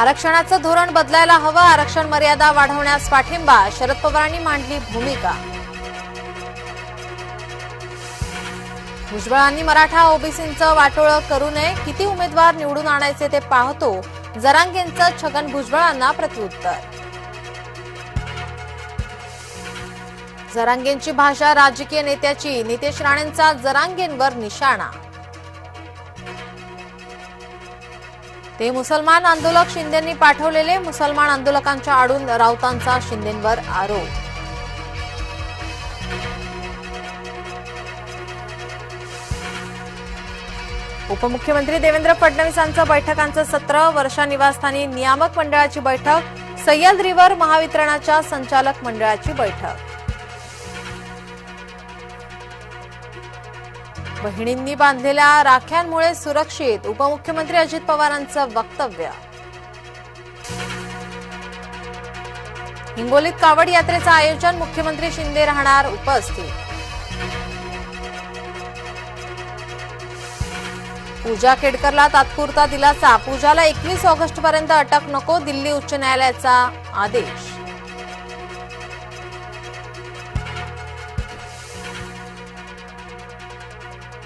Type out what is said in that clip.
आरक्षणाचं धोरण बदलायला हवं आरक्षण मर्यादा वाढवण्यास पाठिंबा शरद पवारांनी मांडली भूमिका. भुजबळांनी मराठा ओबीसींचं वाटोळं करू नये किती उमेदवार निवडून आणायचे ते पाहतो. जरांगेंचं छगन भुजबळांना प्रत्युत्तर. जरांगेंची भाषा राजकीय नेत्याची नितेश राणेंचा जरांगेंवर निशाणा. ते मुसलमान आंदोलक शिंदेंनी पाठवलेले. मुसलमान आंदोलकांच्या आडून राऊतांचा शिंदेंवर आरोप. उपमुख्यमंत्री देवेंद्र फडणवीसांचं बैठकांचं सत्र वर्षा निवासस्थानी नियामक मंडळाची बैठक सह्याद्रीवर महावितरणाच्या संचालक मंडळाची बैठक. बहिणींनी बांधलेल्या राख्यांमुळे सुरक्षित उपमुख्यमंत्री अजित पवारांचं वक्तव्य. हिंगोलीत कावड यात्रेचं आयोजन मुख्यमंत्री शिंदे राहणार उपस्थित. पूजा खेडकरला तात्पुरता दिलासा. पूजाला एकवीस ऑगस्ट पर्यंत अटक नको दिल्ली उच्च न्यायालयाचा आदेश.